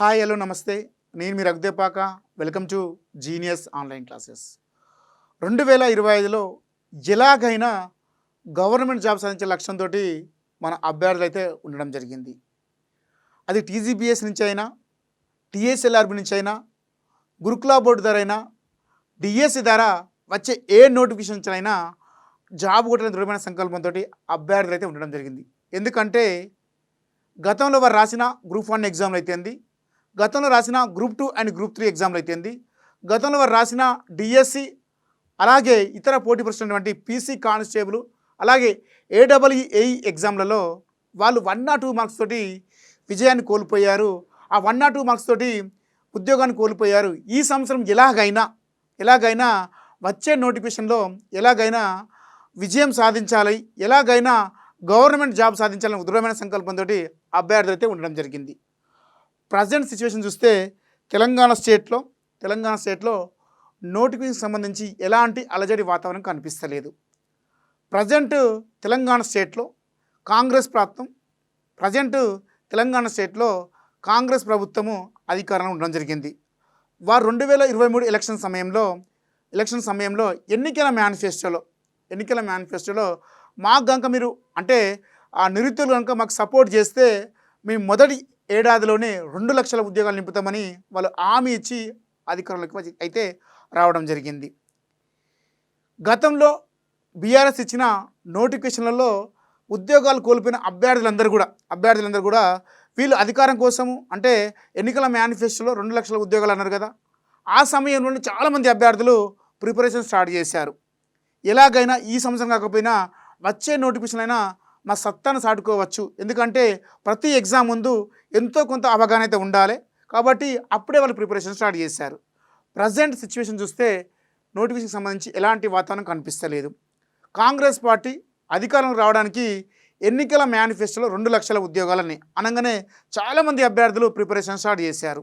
Hi hello నమస్తే. నేను మీ Raghudepaka welcome to genius online classes రెండు వేల ఇరవై ఐదులో ఎలాగైనా గవర్నమెంట్ జాబ్ సాధించే లక్ష్యంతో మన అభ్యర్థులు అయితే ఉండడం జరిగింది. అది టీజీబీఎస్ నుంచి అయినా టీఎస్ఎల్ఆర్బి నుంచి అయినా గురుకులా బోర్డు ద్వారా అయినా డిఎస్సి ద్వారా వచ్చే ఏ నోటిఫికేషన్ అయినా జాబ్ కొట్టిన దృఢమైన సంకల్పంతో అభ్యర్థులు అయితే ఉండడం జరిగింది. ఎందుకంటే గతంలో వారు రాసిన గ్రూప్ వన్ ఎగ్జామ్లు అయితేంది గతంలో రాసిన group two and group three ఎగ్జామ్లు అయితేంది గతంలో వారు రాసిన డిఎస్సి అలాగే ఇతర పోటీ పరీక్షలైనటువంటి పీసీ కానిస్టేబుల్ అలాగే ఏడబ్ల్యూఏఈ ఎగ్జామ్లలో వాళ్ళు వన్ నాట్ టూ మార్క్స్ తోటి విజయాన్ని కోల్పోయారు. ఆ వన్ నాట్ టూ మార్క్స్ తోటి ఉద్యోగాన్ని కోల్పోయారు. ఈ సంవత్సరం ఎలాగైనా ఎలాగైనా వచ్చే నోటిఫికేషన్లో ఎలాగైనా విజయం సాధించాలి ఎలాగైనా గవర్నమెంట్ జాబ్ సాధించాలని దృఢమైన సంకల్పంతో అభ్యర్థులు అయితే ఉండడం జరిగింది. ప్రజెంట్ సిచ్యువేషన్ చూస్తే తెలంగాణ స్టేట్లో తెలంగాణ స్టేట్లో నోటిఫికేషన్ సంబంధించి ఎలాంటి అలజడి వాతావరణం కనిపిస్తలేదు. ప్రజెంట్ తెలంగాణ స్టేట్లో కాంగ్రెస్ ప్రాంతం ప్రజెంట్ తెలంగాణ స్టేట్లో కాంగ్రెస్ ప్రభుత్వము అధికారంలో ఉండడం జరిగింది. వారు రెండు వేల ఇరవై మూడు ఎలక్షన్ సమయంలో ఎలక్షన్ సమయంలో ఎన్నికల మేనిఫెస్టోలో ఎన్నికల మేనిఫెస్టోలో మాకు కనుక మీరు అంటే ఆ నిరుద్యోగులు కనుక మాకు సపోర్ట్ చేస్తే మేము మొదటి ఏడాదిలోనే రెండు లక్షల ఉద్యోగాలు నింపుతామని వాళ్ళు హామీ ఇచ్చి అధికారంలోకి అయితే రావడం జరిగింది. గతంలో బీఆర్ఎస్ ఇచ్చిన నోటిఫికేషన్లలో ఉద్యోగాలు కోల్పోయిన అభ్యర్థులందరూ కూడా అభ్యర్థులందరూ కూడా వీళ్ళు అధికారం కోసము అంటే ఎన్నికల మేనిఫెస్టోలో రెండు లక్షల ఉద్యోగాలు అన్నారు కదా ఆ సమయంలోనే చాలామంది అభ్యర్థులు ప్రిపరేషన్ స్టార్ట్ చేశారు. ఎలాగైనా ఈ సంవత్సరం కాకపోయినా వచ్చే నోటిఫికేషన్ అయినా మా సత్తాను సాటుకోవచ్చు. ఎందుకంటే ప్రతి ఎగ్జామ్ ముందు ఎంతో కొంత అవగాహన అయితే ఉండాలి. కాబట్టి అప్పుడే వాళ్ళు ప్రిపరేషన్ స్టార్ట్ చేశారు. ప్రజెంట్ సిచ్యువేషన్ చూస్తే నోటిఫికేషన్ సంబంధించి ఎలాంటి వాతావరణం కనిపిస్తలేదు. కాంగ్రెస్ పార్టీ అధికారం రావడానికి ఎన్నికల మేనిఫెస్టోలో రెండు లక్షల ఉద్యోగాలని అనగానే చాలామంది అభ్యర్థులు ప్రిపరేషన్ స్టార్ట్ చేశారు.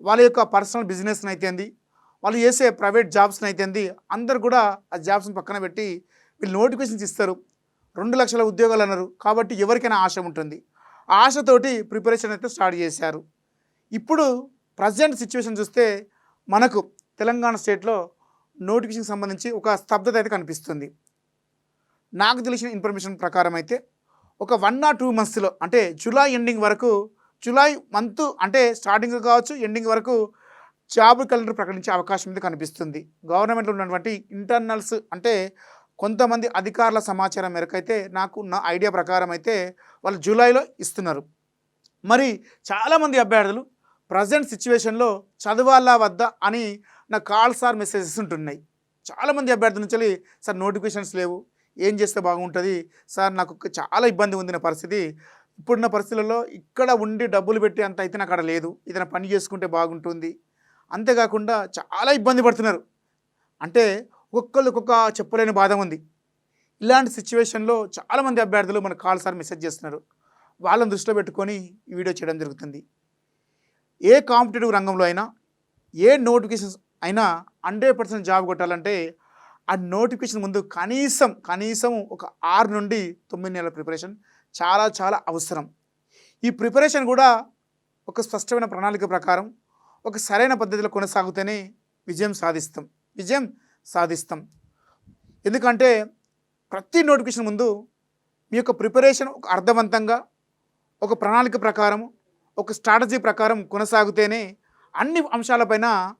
వాళ్ళ యొక్క పర్సనల్ బిజినెస్ని అయితేంది వాళ్ళు చేసే ప్రైవేట్ జాబ్స్ని అయితేంది అందరు కూడా ఆ జాబ్స్ని పక్కన పెట్టి వీళ్ళు నోటిఫికేషన్స్ ఇస్తారు. రెండు లక్షల ఉద్యోగాలు అన్నారు కాబట్టి ఎవరికైనా ఆశ ఉంటుంది. ఆశతోటి ప్రిపరేషన్ అయితే స్టార్ట్ చేశారు. ఇప్పుడు ప్రజెంట్ సిచ్యువేషన్ చూస్తే మనకు తెలంగాణ స్టేట్లో నోటిఫికేషన్ సంబంధించి ఒక స్తబ్దత అయితే కనిపిస్తుంది. నాకు తెలిసిన ఇన్ఫర్మేషన్ ప్రకారం అయితే ఒక వన్ ఆర్ టూ మంత్స్లో అంటే జూలై ఎండింగ్ వరకు జూలై మంత్ అంటే స్టార్టింగ్ కావచ్చు ఎండింగ్ వరకు జాబ్ క్యాలెండర్ ప్రకటించే అవకాశం అయితే కనిపిస్తుంది. గవర్నమెంట్లో ఉన్నటువంటి ఇంటర్నల్స్ అంటే కొంతమంది అధికారుల సమాచారం మేరకు అయితే నాకు నా ఐడియా ప్రకారం అయితే వాళ్ళు జూలైలో ఇస్తున్నారు. మరి చాలామంది అభ్యర్థులు ప్రజెంట్ సిచ్యువేషన్లో చదవాలా వద్దా అని నా కాల్స్ ఆర్ మెసేజెస్ ఉంటున్నాయి. చాలామంది అభ్యర్థుల నుంచి సార్ నోటిఫికేషన్స్ లేవు. ఏం చేస్తే బాగుంటుంది? సార్ నాకు చాలా ఇబ్బంది ఉంది నా పరిస్థితి. ఇప్పుడున్న పరిస్థితులలో ఇక్కడ ఉండి డబ్బులు పెట్టి అంత అయితే నాకు అక్కడ లేదు. ఏదైనా పని చేసుకుంటే బాగుంటుంది. అంతేకాకుండా చాలా ఇబ్బంది పడుతున్నారు. అంటే ఒక్కొక్కళ్ళు చెప్పలేని బాధ ఉంది. ఇలాంటి సిచ్యువేషన్లో చాలామంది అభ్యర్థులు మన కాల్ సార్ మెసేజ్ చేస్తున్నారు. వాళ్ళని దృష్టిలో పెట్టుకొని ఈ వీడియో చేయడం జరుగుతుంది. ఏ కాంపిటేటివ్ రంగంలో అయినా ఏ నోటిఫికేషన్స్ అయినా హండ్రెడ్ పర్సెంట్ జాబ్ కొట్టాలంటే ఆ నోటిఫికేషన్ ముందు కనీసం కనీసం ఒక ఆరు నుండి తొమ్మిది నెలల ప్రిపరేషన్ చాలా చాలా అవసరం. ఈ ప్రిపరేషన్ కూడా ఒక స్పష్టమైన ప్రణాళిక ప్రకారం ఒక సరైన పద్ధతిలో కొనసాగితేనే విజయం సాధిస్తాం. విజయం సాధిస్తాం. ఎందుకంటే ప్రతి నోటిఫికేషన్ ముందు మీ యొక్క ప్రిపరేషన్ ఒక అర్థవంతంగా ఒక ప్రణాళిక ప్రకారం ఒక స్ట్రాటజీ ప్రకారం కొనసాగితేనే అన్ని అంశాలపైన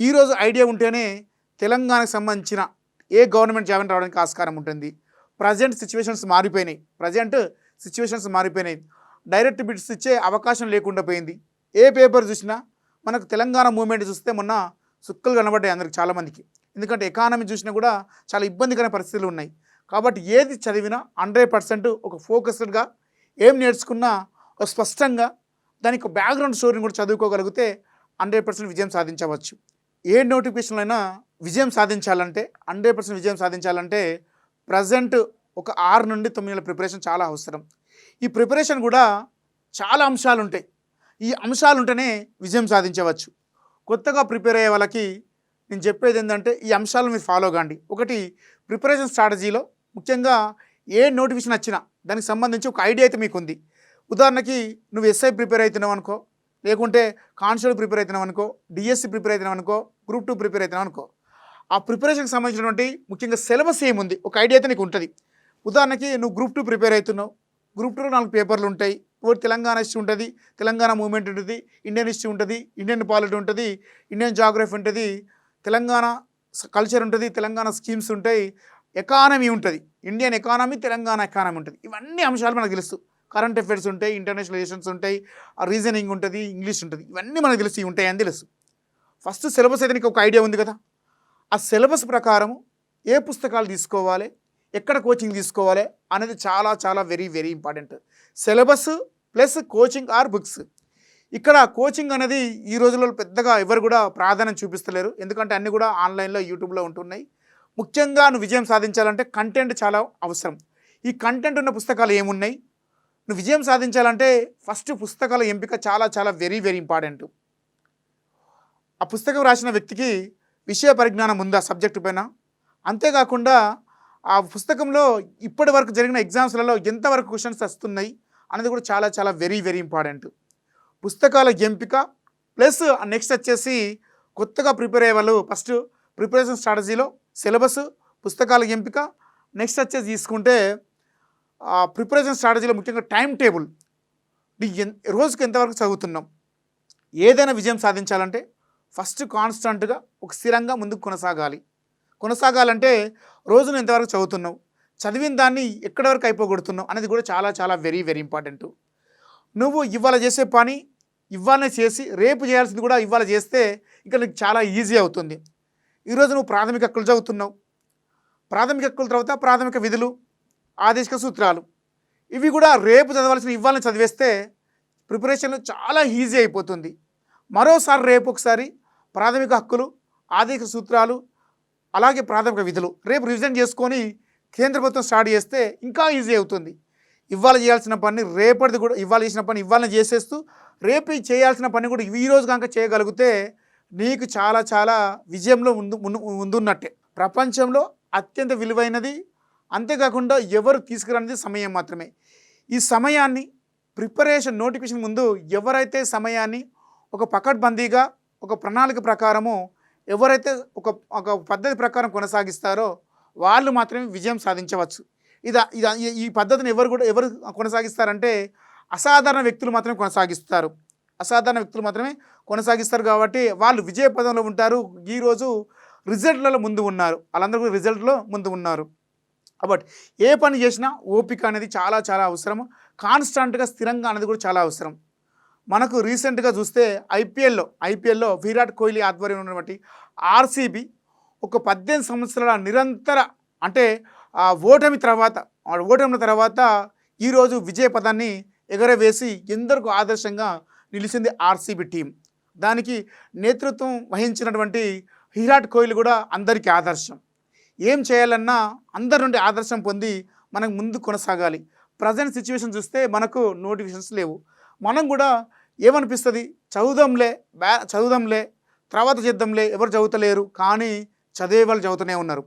ఈరోజు ఐడియా ఉంటేనే తెలంగాణకు సంబంధించిన ఏ గవర్నమెంట్ జాబ్ రావడానికి ఆస్కారం ఉంటుంది. ప్రజెంట్ సిచ్యువేషన్స్ మారిపోయినాయి. ప్రజెంట్ సిచ్యువేషన్స్ మారిపోయినాయి. డైరెక్ట్ బిట్స్ ఇచ్చే అవకాశం లేకుండా పోయింది. ఏ పేపర్ చూసినా మనకు తెలంగాణ మూమెంట్ చూస్తే మొన్న సుక్కలు కనబడ్డాయి అందరికి చాలామందికి. ఎందుకంటే ఎకానమీ చూసినా కూడా చాలా ఇబ్బందికరమైన పరిస్థితులు ఉన్నాయి. కాబట్టి ఏది చదివినా హండ్రెడ్ పర్సెంట్ ఒక ఫోకస్డ్గా ఏం నేర్చుకున్నా ఒక స్పష్టంగా దానికి బ్యాక్గ్రౌండ్ స్టోరీని కూడా చదువుకోగలిగితే హండ్రెడ్ పర్సెంట్ విజయం సాధించవచ్చు. ఏ నోటిఫికేషన్లో అయినా విజయం సాధించాలంటే హండ్రెడ్ పర్సెంట్ విజయం సాధించాలంటే ప్రజెంట్ ఒక ఆరు నుండి తొమ్మిది నెలల ప్రిపరేషన్ చాలా అవసరం. ఈ ప్రిపరేషన్ కూడా చాలా అంశాలు ఉంటాయి ఈ అంశాలు ఉంటేనే విజయం సాధించవచ్చు. కొత్తగా ప్రిపేర్ అయ్యే వాళ్ళకి నేను చెప్పేది ఏంటంటే ఈ అంశాలను మీరు ఫాలో కాండి. ఒకటి ప్రిపరేషన్ స్ట్రాటజీలో ముఖ్యంగా ఏ నోటిఫికేషన్ వచ్చినా దానికి సంబంధించి ఒక ఐడియా అయితే మీకు ఉంది ఉదాహరణకి నువ్వు ఎస్ఐ ప్రిపేర్ అవుతున్నావు అనుకో లేకుంటే కానిస్టేబుల్ ప్రిపేర్ అవుతున్నావు అనుకో డిఎస్సి ప్రిపేర్ అవుతున్నావు అనుకో గ్రూప్ టూ ప్రిపేర్ అవుతున్నావు అనుకో ఆ ప్రిపరేషన్కి సంబంధించినటువంటి ముఖ్యంగా సిలబస్ ఏముంది? ఒక ఐడియా అయితే నీకు ఉంటుంది. ఉదాహరణకి నువ్వు గ్రూప్ టూ ప్రిపేర్ అవుతున్నావు. గ్రూప్ టూలో నాలుగు పేపర్లు ఉంటాయి. ఒకటి తెలంగాణ హిస్టరీ ఉంటుంది తెలంగాణ మూవ్మెంట్ ఉంటుంది ఇండియన్ హిస్టరీ ఉంటుంది ఇండియన్ పాలిటీ ఉంటుంది ఇండియన్ జాగ్రఫీ ఉంటుంది తెలంగాణ కల్చర్ ఉంటుంది తెలంగాణ స్కీమ్స్ ఉంటాయి ఎకానమీ ఉంటుంది. ఇండియన్ ఎకానమీ తెలంగాణ ఎకానమీ ఉంటుంది. ఇవన్నీ అంశాలు మనకు తెలుసు. కరెంట్ అఫైర్స్ ఉంటాయి ఇంటర్నేషనల్ రిలేషన్స్ ఉంటాయి రీజనింగ్ ఉంటుంది ఇంగ్లీష్ ఉంటుంది. ఇవన్నీ మనకు తెలుసు ఉంటాయి అని తెలుసు. ఫస్ట్ సిలబస్ అయితే నీకు ఒక ఐడియా ఉంది కదా? ఆ సిలబస్ ప్రకారం ఏ పుస్తకాలు తీసుకోవాలి ఎక్కడ కోచింగ్ తీసుకోవాలి అనేది చాలా చాలా very very important syllabus plus coaching or books ఇక్కడ కోచింగ్ అనేది ఈ రోజుల్లో పెద్దగా ఎవరు కూడా ప్రాధాన్యం చూపిస్తలేరు. ఎందుకంటే అన్నీ కూడా ఆన్లైన్లో యూట్యూబ్లో ఉంటున్నాయి. ముఖ్యంగా నువ్వు విజయం సాధించాలంటే కంటెంట్ చాలా అవసరం. ఈ కంటెంట్ ఉన్న పుస్తకాలు ఏమున్నాయి? నువ్వు విజయం సాధించాలంటే ఫస్ట్ పుస్తకాల ఎంపిక చాలా చాలా వెరీ వెరీ ఇంపార్టెంట్ ఆ పుస్తకం రాసిన వ్యక్తికి విషయ పరిజ్ఞానం ఉందా సబ్జెక్టు పైన? అంతేకాకుండా ఆ పుస్తకంలో ఇప్పటి వరకు జరిగిన ఎగ్జామ్స్లలో ఎంతవరకు క్వశ్చన్స్ వస్తున్నాయి? అనేది కూడా చాలా చాలా వెరీ వెరీ ఇంపార్టెంట్ పుస్తకాల ఎంపిక ప్లస్ నెక్స్ట్ వచ్చేసి కొత్తగా ప్రిపేర్ అయ్యే వాళ్ళు ఫస్ట్ ప్రిపరేషన్ స్ట్రాటజీలో సిలబస్ పుస్తకాల ఎంపిక నెక్స్ట్ వచ్చేసి తీసుకుంటే ప్రిపరేషన్ స్ట్రాటజీలో ముఖ్యంగా టైం టేబుల్. రోజుకి ఎంతవరకు చదువుతున్నాం? ఏదైనా విజయం సాధించాలంటే ఫస్ట్ కాన్స్టంట్గా ఒక స్థిరంగా ముందుకు కొనసాగాలి. కొనసాగాలంటే రోజును ఎంతవరకు చదువుతున్నావు? చదివిన దాన్ని ఎక్కడి వరకు అయిపోగొడుతున్నావు? అనేది కూడా చాలా చాలా వెరీ వెరీ ఇంపార్టెంట్. నువ్వు ఇవాళ చేసే పని ఇవాళనే చేసి రేపు చేయాల్సింది కూడా ఇవాళ చేస్తే ఇక నీకు చాలా ఈజీ అవుతుంది. ఈరోజు నువ్వు ప్రాథమిక హక్కులు చదువుతున్నావు. ప్రాథమిక హక్కుల తర్వాత ప్రాథమిక విధులు ఆదేశిక సూత్రాలు. ఇవి కూడా రేపు చదవాల్సిన ఇవ్వాలని చదివేస్తే ప్రిపరేషన్ చాలా ఈజీ అయిపోతుంది. మరోసారి రేపు ఒకసారి ప్రాథమిక హక్కులు ఆర్థిక సూత్రాలు అలాగే ప్రాథమిక విధులు రేపు రివిజన్ చేసుకొని కేంద్ర ప్రభుత్వం స్టార్ట్ చేస్తే ఇంకా ఈజీ అవుతుంది. ఇవాళ చేయాల్సిన పని రేపటిది కూడా ఇవాళ చేసిన పని ఇవాళ చేసేస్తూ రేపు చేయాల్సిన పని కూడా ఈ రోజు కనుక చేయగలిగితే నీకు చాలా చాలా విజయంలో ముందు ముందు ముందున్నట్టే. ప్రపంచంలో అత్యంత విలువైనది అంతేకాకుండా ఎవరు తీసుకురానిది సమయం మాత్రమే. ఈ సమయాన్ని ప్రిపరేషన్ నోటిఫికేషన్ ముందు ఎవరైతే సమయాన్ని ఒక పకడ్బందీగా ఒక ప్రణాళిక ప్రకారము ఎవరైతే ఒక ఒక పద్ధతి ప్రకారం కొనసాగిస్తారో వాళ్ళు మాత్రమే విజయం సాధించవచ్చు. ఇది ఇది ఈ- ఈ పద్ధతిని ఎవరు కూడా ఎవరు కొనసాగిస్తారంటే అసాధారణ వ్యక్తులు మాత్రమే కొనసాగిస్తారు. అసాధారణ వ్యక్తులు మాత్రమే కొనసాగిస్తారు కాబట్టి వాళ్ళు విజయ పదంలో ఉంటారు ఈరోజు రిజల్ట్లలో ముందు ఉన్నారు. వాళ్ళందరూ కూడా రిజల్ట్లో ముందు ఉన్నారు. కాబట్టి ఏ పని చేసినా ఓపిక అనేది చాలా చాలా అవసరం కాన్స్టాంట్గా స్థిరంగా అనేది కూడా చాలా అవసరం. మనకు రీసెంట్గా చూస్తే ఐపీఎల్లో ఐపీఎల్లో విరాట్ కోహ్లీ ఆధ్వర్యంలో ఉన్నటువంటి ఆర్సీబీ ఒక పద్దెనిమిది సంవత్సరాల నిరంతర అంటే ఆ ఓటమి తర్వాత ఆ ఓటమి తర్వాత ఈరోజు విజయ పదాన్ని ఎగరవేసి ఎందరికీ ఆదర్శంగా నిలిచింది ఆర్సీబీ టీం. దానికి నేతృత్వం వహించినటువంటి విరాట్ కోహ్లీ కూడా అందరికీ ఆదర్శం. ఏం చేయాలన్నా అందరి నుండి ఆదర్శం పొంది మనకు ముందు కొనసాగాలి. ప్రజెంట్ సిచ్యువేషన్ చూస్తే మనకు నోటిఫికేషన్స్ లేవు. మనం కూడా ఏమనిపిస్తుంది? చదువుదాంలే బ్యా చదువుదాంలే తర్వాత చేద్దాంలే ఎవరు చదువుతలేరు కానీ చదివే వాళ్ళు చదువుతూనే ఉన్నారు.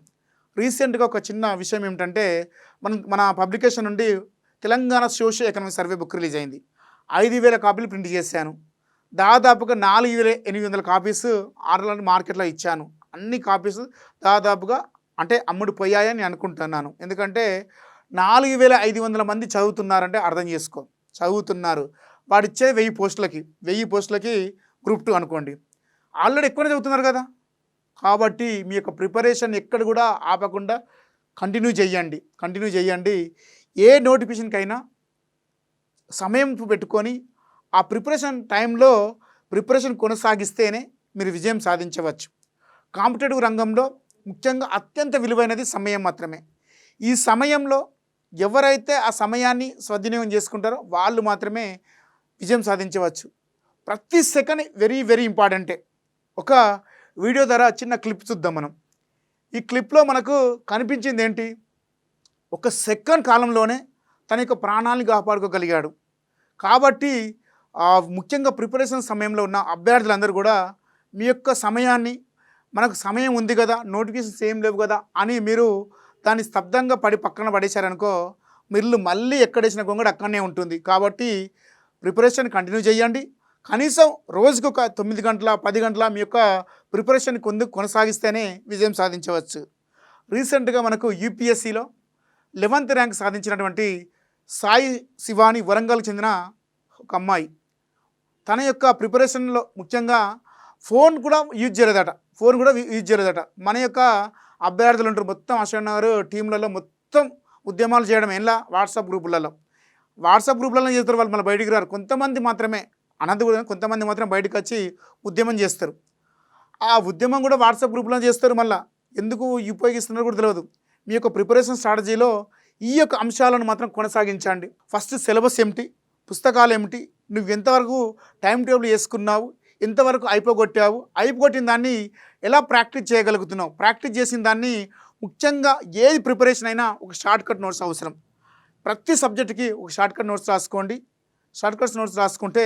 రీసెంట్గా ఒక చిన్న విషయం ఏమిటంటే మన మన పబ్లికేషన్ నుండి Telangana social economic survey book release అయింది ఐదు వేల కాపీలు ప్రింట్ చేశాను. దాదాపుగా నాలుగు వేల ఎనిమిది వందల కాపీస్ ఆర్డర్ మార్కెట్లో ఇచ్చాను. అన్ని కాపీస్ దాదాపుగా అంటే అమ్ముడు పోయాయని నేను అనుకుంటున్నాను. ఎందుకంటే నాలుగు వేల ఐదు వందల మంది చదువుతున్నారంటే అర్థం చేసుకో చదువుతున్నారు. వాడిచ్చే వెయ్యి పోస్టులకి వెయ్యి పోస్టులకి గ్రూప్ టూ అనుకోండి. ఆల్రెడీ ఎక్కువనే చదువుతున్నారు కదా. కాబట్టి మీ యొక్క ప్రిపరేషన్ ఎక్కడ కూడా ఆపకుండా కంటిన్యూ చేయండి కంటిన్యూ చేయండి. ఏ నోటిఫికేషన్కైనా సమయం పెట్టుకొని ఆ ప్రిపరేషన్ టైంలో ప్రిపరేషన్ కొనసాగిస్తేనే మీరు విజయం సాధించవచ్చు. కాంపిటేటివ్ రంగంలో ముఖ్యంగా అత్యంత విలువైనది సమయం మాత్రమే. ఈ సమయంలో ఎవరైతే ఆ సమయాన్ని సద్వినియోగం చేసుకుంటారో వాళ్ళు మాత్రమే విజయం సాధించవచ్చు. ప్రతి సెకండ్ వెరీ వెరీ ఇంపార్టెంటే. ఒక వీడియో ద్వారా చిన్న క్లిప్ చూద్దాం మనం. ఈ క్లిప్లో మనకు కనిపించింది ఏంటి? ఒక సెకండ్ కాలంలోనే తన యొక్క ప్రాణాలను కాపాడుకోగలిగాడు. కాబట్టి ముఖ్యంగా ప్రిపరేషన్ సమయంలో ఉన్న అభ్యర్థులందరూ కూడా మీ యొక్క సమయాన్ని మనకు సమయం ఉంది కదా నోటిఫికేషన్స్ ఏం లేవు కదా అని మీరు దాన్ని స్తబ్దంగా పడి పక్కన పడేశారనుకో మీరు మళ్ళీ ఎక్కడేసిన గొంగడు అక్కడనే ఉంటుంది. కాబట్టి ప్రిపరేషన్ కంటిన్యూ చేయండి. కనీసం రోజుకు ఒక తొమ్మిది గంటల పది గంటల మీ యొక్క ప్రిపరేషన్ కొందు కొనసాగిస్తేనే విజయం సాధించవచ్చు. రీసెంట్గా మనకు యూపీఎస్సిలో లెవెంత్ ర్యాంక్ సాధించినటువంటి సాయి శివాని వరంగల్కి చెందిన ఒక అమ్మాయి. తన యొక్క ప్రిపరేషన్లో ముఖ్యంగా ఫోన్ కూడా యూజ్ చేయలేదట. ఫోన్ కూడా యూజ్ చేయలేదట. మన యొక్క అభ్యర్థులు ఉంటారు. మొత్తం అశోక్ నగర్ టీంలలో మొత్తం ఉద్యమాలు చేయడం ఎలా వాట్సాప్ గ్రూపులలో. వాట్సాప్ గ్రూపులలో చేస్తారు? వాళ్ళు మళ్ళీ బయటికి రారు. కొంతమంది మాత్రమే అనంతపురం కొంతమంది మాత్రం బయటకు వచ్చి ఉద్యమం చేస్తారు. ఆ ఉద్యమం కూడా వాట్సాప్ గ్రూప్లో చేస్తారు మళ్ళీ. ఎందుకు ఉపయోగిస్తున్నారో కూడా తెలియదు మీ యొక్క ప్రిపరేషన్ స్ట్రాటజీలో ఈ యొక్క అంశాలను మాత్రం కొనసాగించండి. ఫస్ట్ సిలబస్ ఏమిటి? పుస్తకాలు ఏమిటి? నువ్వు ఎంతవరకు టైం టేబుల్ వేసుకున్నావు? ఎంతవరకు అయిపోగొట్టావు? అయిపోగొట్టిన దాన్ని ఎలా ప్రాక్టీస్ చేయగలుగుతున్నావు? ప్రాక్టీస్ చేసిన దాన్ని ముఖ్యంగా ఏది ప్రిపరేషన్ అయినా ఒక షార్ట్ కట్ నోట్స్ అవసరం. ప్రతి సబ్జెక్టుకి ఒక షార్ట్ కట్ నోట్స్ రాసుకోండి. షార్ట్కట్స్ నోట్స్ రాసుకుంటే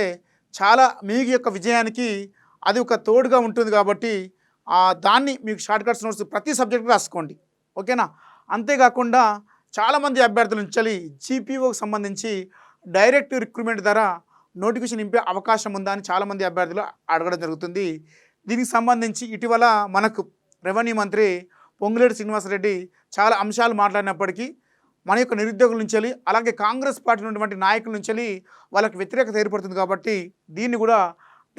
చాలా మీ యొక్క విజయానికి అది ఒక తోడుగా ఉంటుంది కాబట్టి ఆ దాన్ని మీకు షార్ట్కట్స్ నోట్స్ ప్రతి సబ్జెక్ట్ రాసుకోండి. ఓకేనా? అంతేకాకుండా చాలామంది అభ్యర్థుల నుంచి జీపీఓకి సంబంధించి డైరెక్ట్ రిక్రూట్మెంట్ ద్వారా నోటిఫికేషన్ నింపే అవకాశం ఉందా అని చాలామంది అభ్యర్థులు అడగడం జరుగుతుంది. దీనికి సంబంధించి ఇటీవల మనకు రెవెన్యూ మంత్రి పొంగులేటి శ్రీనివాసరెడ్డి చాలా అంశాలు మాట్లాడినప్పటికీ మన యొక్క నిరుద్యోగుల నుంచి వెళ్ళి, అలాగే కాంగ్రెస్ పార్టీ ఉన్నటువంటి నాయకుల నుంచి వెళ్ళి వాళ్ళకి వ్యతిరేకత ఏర్పడుతుంది కాబట్టి దీన్ని కూడా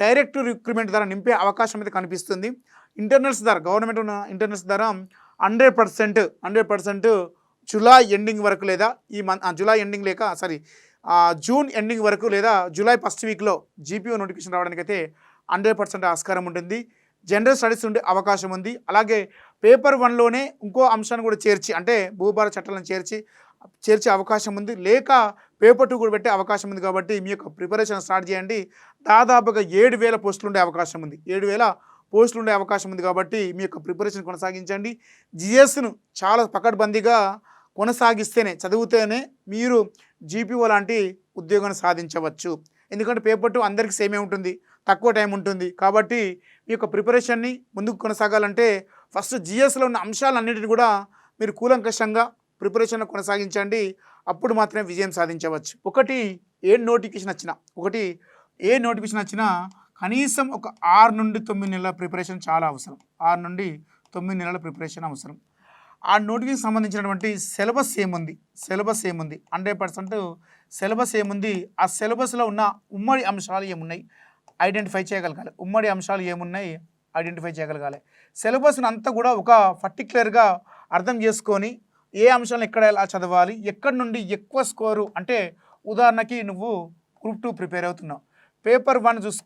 డైరెక్ట్ రిక్రూట్మెంట్ ద్వారా నింపే అవకాశం అయితే కనిపిస్తుంది. ఇంటర్నల్స్ ద్వారా గవర్నమెంట్ ఉన్న ఇంటర్నల్స్ ద్వారా hundred percent hundred percent July ending వరకు లేదా ఈ మంత్ జులై ఎండింగ్ లేక సారీ జూన్ ఎండింగ్ వరకు లేదా జూలై ఫస్ట్ వీక్లో జీపీఓ నోటిఫికేషన్ రావడానికి అయితే హండ్రెడ్ పర్సెంట్ ఆస్కారం ఉంటుంది. జనరల్ స్టడీస్ ఉండే అవకాశం ఉంది. అలాగే పేపర్ వన్లోనే ఇంకో అంశాన్ని కూడా చేర్చి అంటే భూభార చట్టాలను చేర్చి చేర్చే అవకాశం ఉంది. లేక పేపర్ టూ కూడా పెట్టే అవకాశం ఉంది కాబట్టి మీ యొక్క ప్రిపరేషన్ స్టార్ట్ చేయండి. దాదాపుగా ఏడు వేల పోస్టులు ఉండే అవకాశం ఉంది. ఏడు వేల పోస్టులు ఉండే అవకాశం ఉంది కాబట్టి మీ యొక్క ప్రిపరేషన్ కొనసాగించండి. జిఎస్ను చాలా పకడ్బందీగా కొనసాగిస్తేనే చదివితేనే మీరు జీపీఓ లాంటి ఉద్యోగాన్ని సాధించవచ్చు. ఎందుకంటే పేపర్ టూ అందరికీ సేమే ఉంటుంది తక్కువ టైం ఉంటుంది. కాబట్టి మీ యొక్క ప్రిపరేషన్ని ముందుకు కొనసాగాలంటే ఫస్ట్ జిఎస్లో ఉన్న అంశాలన్నింటినీ కూడా మీరు కూలంకషంగా ప్రిపరేషన్ కొనసాగించండి. అప్పుడు మాత్రమే విజయం సాధించవచ్చు. ఒకటి ఏ నోటిఫికేషన్ వచ్చినా ఒకటి ఏ నోటిఫికేషన్ వచ్చినా కనీసం ఒక ఆరు నుండి తొమ్మిది నెలల ప్రిపరేషన్ చాలా అవసరం. ఆరు నుండి తొమ్మిది నెలల ప్రిపరేషన్ అవసరం. ఆ నోటిఫికేషన్ సంబంధించినటువంటి సిలబస్ ఏముంది? సిలబస్ ఏముంది? హండ్రెడ్ పర్సెంట్ సిలబస్ ఏముంది? ఆ సిలబస్లో ఉన్న ఉమ్మడి అంశాలు ఏమున్నాయి? ఐడెంటిఫై చేయగలగాలి. ఉమ్మడి అంశాలు ఏమున్నాయి? ఐడెంటిఫై చేయగలగాలి. సిలబస్ని అంతా కూడా ఒక పర్టిక్యులర్గా అర్థం చేసుకొని ఏ అంశాలను ఎక్కడ ఎలా చదవాలి ఎక్కడి నుండి ఎక్కువ స్కోరు అంటే ఉదాహరణకి నువ్వు గ్రూప్ టూ ప్రిపేర్ అవుతున్నావు. పేపర్ వన్ చూస్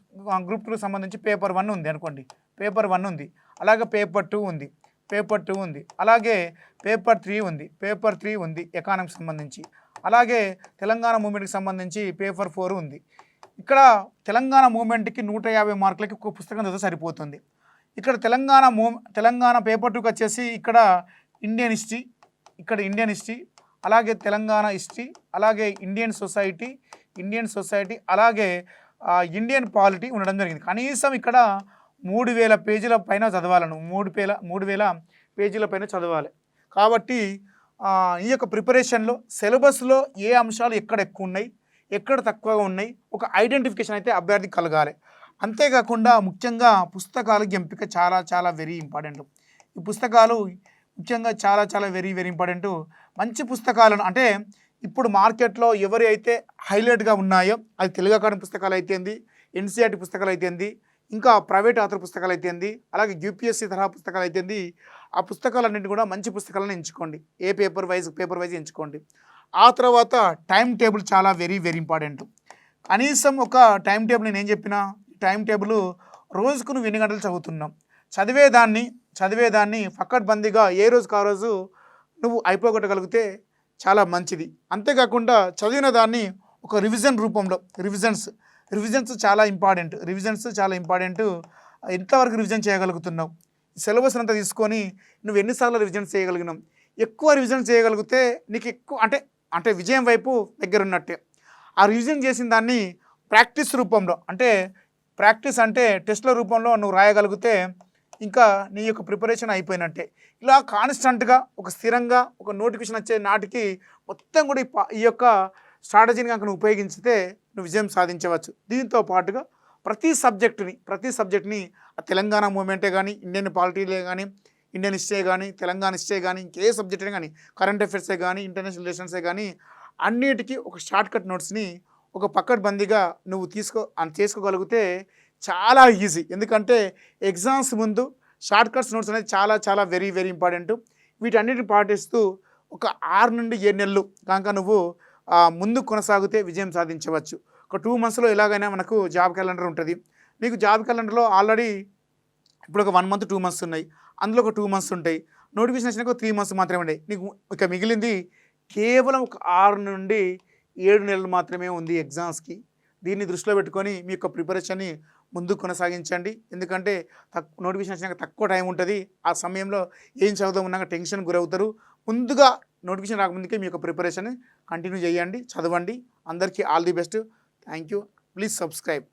గ్రూప్ టూకి సంబంధించి పేపర్ వన్ ఉంది అనుకోండి. పేపర్ వన్ ఉంది. అలాగే పేపర్ టూ ఉంది. పేపర్ టూ ఉంది. అలాగే పేపర్ త్రీ ఉంది. పేపర్ త్రీ ఉంది ఎకానమీకి సంబంధించి. అలాగే తెలంగాణ మూమెంట్కి సంబంధించి పేపర్ ఫోర్ ఉంది. ఇక్కడ తెలంగాణ మూమెంట్కి నూట యాభై మార్కులకి ఒక పుస్తకం చదివితే సరిపోతుంది. ఇక్కడ తెలంగాణ మూ తెలంగాణ పేపర్ టూకి వచ్చేసి ఇక్కడ ఇండియన్ హిస్టరీ ఇక్కడ ఇండియన్ హిస్టరీ అలాగే తెలంగాణ హిస్టరీ అలాగే ఇండియన్ సొసైటీ ఇండియన్ సొసైటీ అలాగే ఇండియన్ పాలిటీ ఉండడం జరిగింది. కనీసం ఇక్కడ మూడు వేల పేజీల పైన చదవాలను మూడు వేల మూడు వేల పేజీల పైన చదవాలి. కాబట్టి ఈ యొక్క ప్రిపరేషన్లో సిలబస్లో ఏ అంశాలు ఎక్కడ ఎక్కువ ఉన్నాయి ఎక్కడ తక్కువగా ఉన్నాయి ఒక ఐడెంటిఫికేషన్ అయితే అభ్యర్థి కలగాలి. అంతేకాకుండా ముఖ్యంగా పుస్తకాల ఎంపిక చాలా చాలా వెరీ ఇంపార్టెంట్ ఈ పుస్తకాలు ముఖ్యంగా చాలా చాలా వెరీ వెరీ ఇంపార్టెంట్ మంచి పుస్తకాలను అంటే ఇప్పుడు మార్కెట్లో ఎవరి అయితే హైలైట్గా ఉన్నాయో అది తెలుగు అకాడమీ పుస్తకాలు అయితేంది ఎన్సీఆర్టీ పుస్తకాలు అయితేంది ఇంకా ప్రైవేట్ ఆథర్ పుస్తకాలు అయితేంది అలాగే యూపీఎస్సీ తరహా పుస్తకాలు అయితేంది ఆ పుస్తకాలన్నింటి కూడా మంచి పుస్తకాలను ఎంచుకోండి. ఏ పేపర్ వైజ్ పేపర్ వైజ్ ఎంచుకోండి. ఆ తర్వాత టైం టేబుల్ చాలా వెరీ వెరీ ఇంపార్టెంట్ కనీసం ఒక టైం టేబుల్ నేను ఏం చెప్పినా టైం టేబుల్ రోజుకు నువ్వు ఎన్ని గంటలు చదువుతున్నావు చదివేదాన్ని చదివేదాన్ని ఫక్కడ్బందీగా ఏ రోజుకు ఆ రోజు నువ్వు అయిపోగొట్టగలిగితే చాలా మంచిది. అంతేకాకుండా చదివిన దాన్ని ఒక రివిజన్ రూపంలో రివిజన్స్ రివిజన్స్ చాలా ఇంపార్టెంట్ రివిజన్స్ చాలా ఇంపార్టెంట్. ఎంతవరకు రివిజన్ చేయగలుగుతున్నావు. సిలబస్ అంతా తీసుకొని నువ్వు ఎన్నిసార్లు రివిజన్ చేయగలిగినావు? ఎక్కువ రివిజన్ చేయగలిగితే నీకు ఎక్కువ అంటే అంటే విజయం వైపు దగ్గర ఉన్నట్టే ఆ రివిజన్ చేసిన దాన్ని ప్రాక్టీస్ రూపంలో అంటే ప్రాక్టీస్ అంటే టెస్ట్ల రూపంలో నువ్వు రాయగలిగితే ఇంకా నీ యొక్క ప్రిపరేషన్ అయిపోయినట్టే. ఇలా కాన్స్టెంట్గా ఒక స్థిరంగా ఒక నోటిఫికేషన్ వచ్చే నాటికి మొత్తం కూడా ఈ ప- ఈ యొక్క స్ట్రాటజీని కనుక నువ్వు ఉపయోగించితే నువ్వు విజయం సాధించవచ్చు. దీంతో పాటుగా ప్రతి సబ్జెక్టుని ప్రతి సబ్జెక్ట్ని ఆ తెలంగాణ మూమెంటే కానీ ఇండియన్ పాలిటీలే కానీ ఇండియన్ హిస్టరీ కానీ తెలంగాణ హిస్టరీ కానీ ఇంకే సబ్జెక్ట్ కానీ కరెంట్ అఫైర్సే కానీ ఇంటర్నేషనల్ రిలేషన్సే కానీ అన్నిటికీ ఒక షార్ట్ కట్ నోట్స్ని ఒక పక్కడ్బందీగా నువ్వు తీసుకో అని చేసుకోగలిగితే చాలా ఈజీ. ఎందుకంటే ఎగ్జామ్స్ ముందు షార్ట్ కట్స్ నోట్స్ అనేది చాలా చాలా వెరీ వెరీ ఇంపార్టెంట్. వీటన్నిటిని పాటిస్తూ ఒక ఆరు నుండి ఏడు నెలలు కనుక నువ్వు ముందు కొనసాగితే విజయం సాధించవచ్చు. ఒక టూ మంత్స్లో ఎలాగైనా మనకు జాబ్ క్యాలెండర్ ఉంటుంది. నీకు జాబ్ క్యాలెండర్లో ఆల్రెడీ ఇప్పుడు ఒక వన్ మంత్ టూ మంత్స్ ఉన్నాయి. అందులో ఒక టూ మంత్స్ ఉంటాయి. నోటిఫికేషన్ వచ్చినాక ఒక త్రీ మంత్స్ మాత్రమే ఉంటాయి నీకు ఇక మిగిలింది కేవలం ఒక ఆరు నుండి ఏడు నెలలు మాత్రమే ఉంది ఎగ్జామ్స్కి. దీన్ని దృష్టిలో పెట్టుకొని మీ యొక్క ప్రిపరేషన్ని ముందుకు కొనసాగించండి. ఎందుకంటే తక్కువ నోటిఫికేషన్ వచ్చినాక తక్కువ టైం ఉంటుంది. ఆ సమయంలో ఏం చదువుదాం ఉన్నాక టెన్షన్ గురవుతారు. ముందుగా నోటిఫికేషన్ రాకముందుకే మీ యొక్క ప్రిపరేషన్ కంటిన్యూ చేయండి చదవండి. అందరికీ all the best. Thank you. Please subscribe.